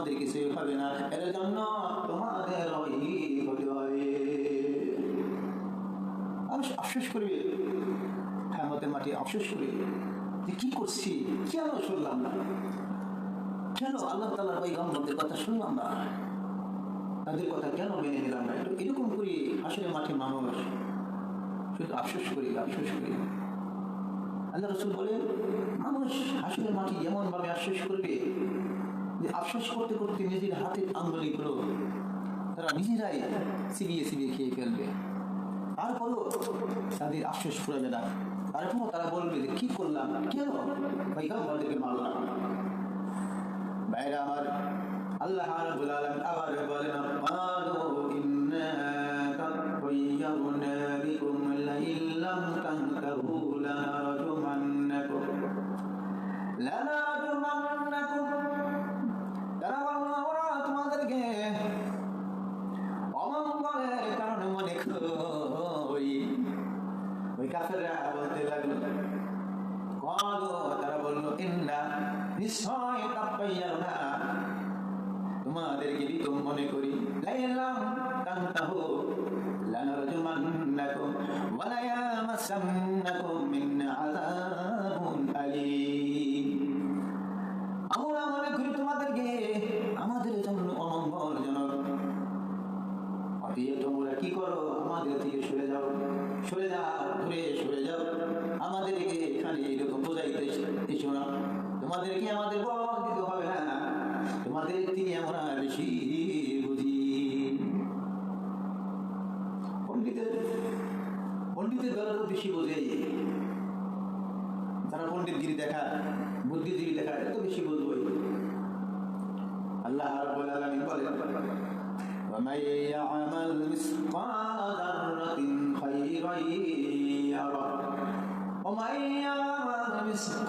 তোমাদের কিছুই হবে না। এর জন্য তোমাদের হতে হবে। আফস- আফসোস করবে। হেমতের মাটি আফসোস করবে। যে কি করছি? কেন শুনলাম না? কেন আল্লাহ তালার ওই গম্বরদের কথা শুনলাম না? তাদের কথা কেন মেনে নিলাম না? একটু এরকম করি আসলে মাঠে মানুষ শুধু আফসোস করি আফসোস করি। আল্লাহ রসুল বলে মানুষ আসলে মাটি এমন ভাবে আফসোস করবে যে আফসোস করতে করতে নিজের হাতের আঙ্গুলিগুলো তারা নিজেরাই চিবিয়ে চিবিয়ে খেয়ে ফেলবে তারপরেও তাদের আফসোস ফুরাবে না তারপরও তারা বলবে যে কি করলাম কেন ভাই আমাদেরকে মারলাম বাইরে আমার আল্লাহ রাব্বুল আলামিন আবার বলেন قالوا إنا تطيرنا بكم لئن لم তোমাদেরকে বিতম মনে করি মিন আমরা মনে করি তোমাদেরকে আমাদের জন্য অমঙ্গলজনক অতএব তোমরা কি করো আমাদের থেকে সরে যাও সরে যাও ঘুরে সরে যাও আমাদেরকে এখানে এরকম বোঝাইতে এসো না তোমাদেরকে আমাদের বল দিতে হবে না তোমাদের থেকে আমরা বেশি বুঝি পণ্ডিতের পণ্ডিতের দ্বারা তো বেশি বোঝে তারা পণ্ডিতগিরি দেখা বুদ্ধিজীবী দেখা এত বেশি বুঝবই আল্লাহ রাব্বুল আলামিন বলেন ومن يعمل مثقال ذرة خيرا يره ومن يعمل مثقال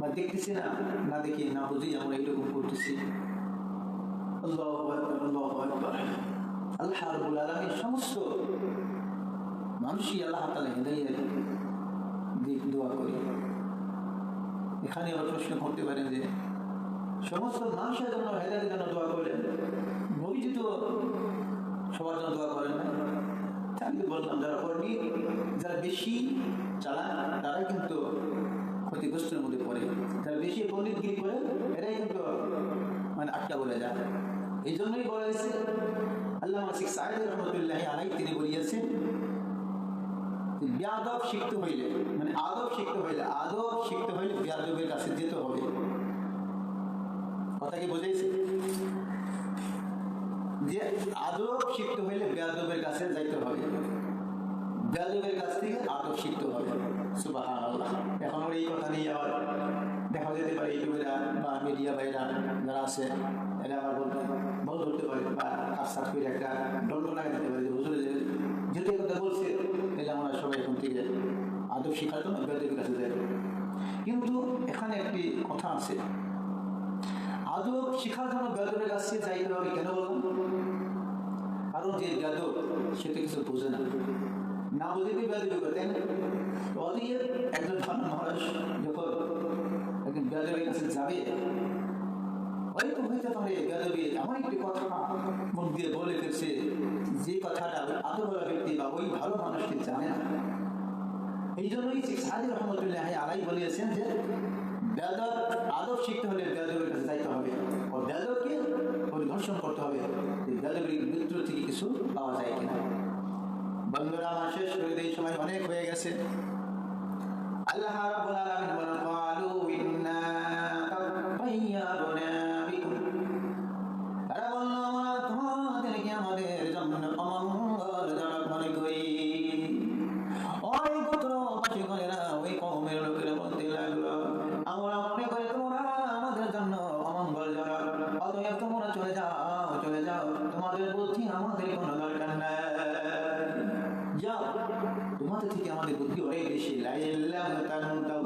বা দেখতেছি না না দেখি, না বুঝি, আমরা এরকম করতেছি। আল্লাহু আলামিন সমস্ত মানুষই আল্লাহ তাআলা হিদায়াত দিক দোয়া করি। এখানে আবার প্রশ্ন করতে পারেন যে, সমস্ত মানুষের জন্য হেদায়তের জন্য দোয়া করলেন নবীজি তো সবার জন্য দোয়া করেন না। আমি বললাম, যারা করেনি যারা বেশি চালান, তারাই কিন্তু ক্ষতিগ্রস্তের মধ্যে পড়ে। যারা বেশি পণ্ডিতগিরি করে এরাই কিন্তু মানে আটকা বলে যায়। এই জন্যই বলা হয়েছে আল্লাহ মাসিক সাহেদ রহমতুল্লাহ আলাই তিনি বলিয়েছেন বেয়াদব শিখতে হইলে মানে আদব শিখতে হইলে, আদব শিখতে হইলে বেয়াদবের কাছে যেতে হবে। কথা কি বুঝেছে? যে আদব শিখতে হইলে বেয়াদবের কাছে যাইতে হবে। বেয়াদবের কাছ থেকে শিখতে হবে। সুবাহ এখন ওর এই কথা নিয়ে আবার দেখা যেতে পারে, ইউটিউবেরা বা মিডিয়া ভাইরা যারা আছে, এরা আবার বলতে বল ধরতে পারে, বা সাত করে একটা দণ্ড লাগা দিতে পারে যে, হুজুরে যেহেতু কথা বলছে, তাহলে আমরা সবাই এখন থেকে আদব শিখার জন্য বেয়াদবের কাছে যাই। কিন্তু এখানে একটি কথা আছে। আদব শিখার জন্য বেদবের কাছে যাইতে হবে কেন বলুন কারণ যে বেদব সেটা কিছু বোঝে না। না বুঝে কি বেদবি করে তাই না অদিয়ে একজন ভালো মহারাজ যখন একজন বেদবের কাছে যাবে হয়তো হইতে পারে বেদবি এমন একটি কথা মুখ দিয়ে বলে ফেলছে, যে কথাটা আদব ব্যক্তি বা ওই ভালো মানুষটি জানে না। এই জন্যই সাদি রহমতুল্লাহ আলাই বলিয়েছেন যে বেদব আদব শিখতে হলে বেদবের কাছে যাইতে হবে ও বেদবকে পরিদর্শন করতে হবে বেদবের মৃত্যু থেকে কিছু পাওয়া যায় কিনা। বন্ধুরা আমার শেষ করে এই সময় অনেক হয়ে গেছে আল্লাহ রাবুল আলামিন তোমাদের দিকে আমাদের বুদ্ধি অনেক বেশি লাইল্লাহ তানুতাহু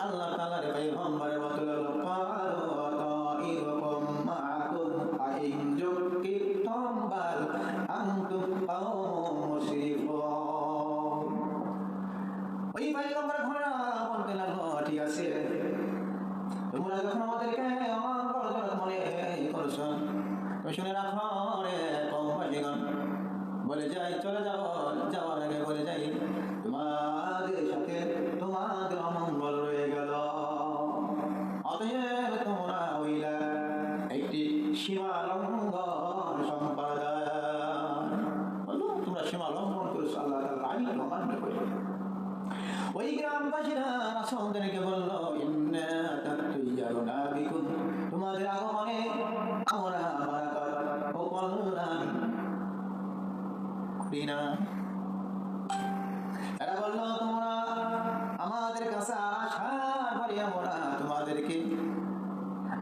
আল্লাহ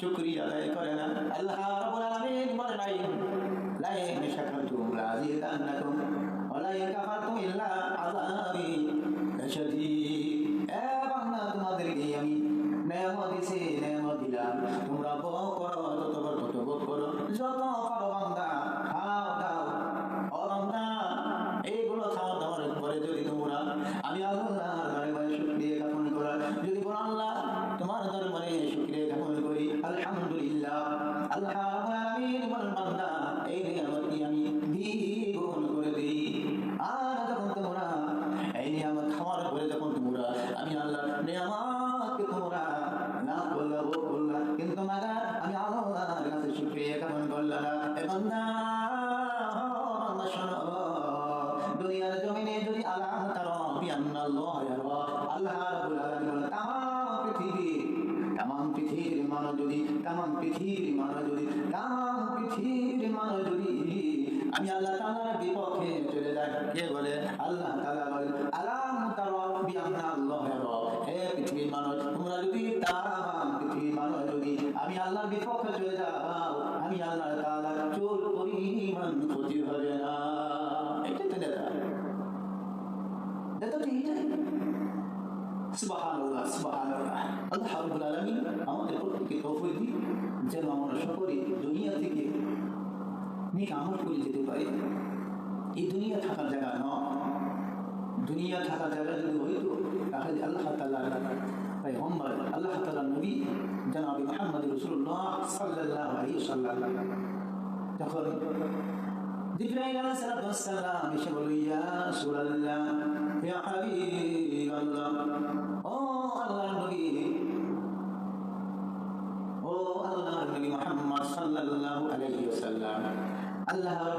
শুকরিয়া আদায় করে না আল্লাহ এই আমি দ্বিগুণ খাওয়ার পরে আমি আল্লাহ নিয়ামতকে তোমরা না করলা ভোগ করলা কিন্তু আমি আল্লাহর কাছে শুকরিয়া জ্ঞাপন করলাম। না এ বান্দা বান্দা শোনো, দুনিয়ার জমিনে যদি আল্লাহ তারা আল্লাহ আলামিন বলেন পৃথিবী তাম পৃথিবীর মানব যদি তাম পৃথিবীর মানব যদি তাম পৃথিবীর মানব যদি, আমি আল্লাহ তাআলার বিপক্ষে চলে যাই কে বলে? আল্লাহ তাআলা বলে আলাম সুবহানাল্লাহ সুবহানাল্লাহ আল্লাহ রাব্বুল আলামিন আমাদের প্রত্যেককে তৌফিক দিন যেন আমরা সকলে দুনিয়া থেকে নেক আমল করে যেতে পারি। এই দুনিয়া থাকার জায়গা নয়। দুনিয়া থাকার জায়গা যদি হইতো, তাহলে আল্লাহ তাআলা পয়গম্বর, আল্লাহ তাআলা নবী জনাব মুহাম্মদ রাসূলুল্লাহ সাল্লাল্লাহু আলাইহি ওয়াসাল্লাম। তখন জিব্রাইল আলাইহিস সালাম এসে বলল, ইয়া রাসূলুল্লাহ ইয়া হাবিবাল্লাহ ও আল্লাহর নবী ও আল্লাহর নবী মুহাম্মদ সাল্লাল্লাহু আলাইহি ওয়াসাল্লাম আল্লাহ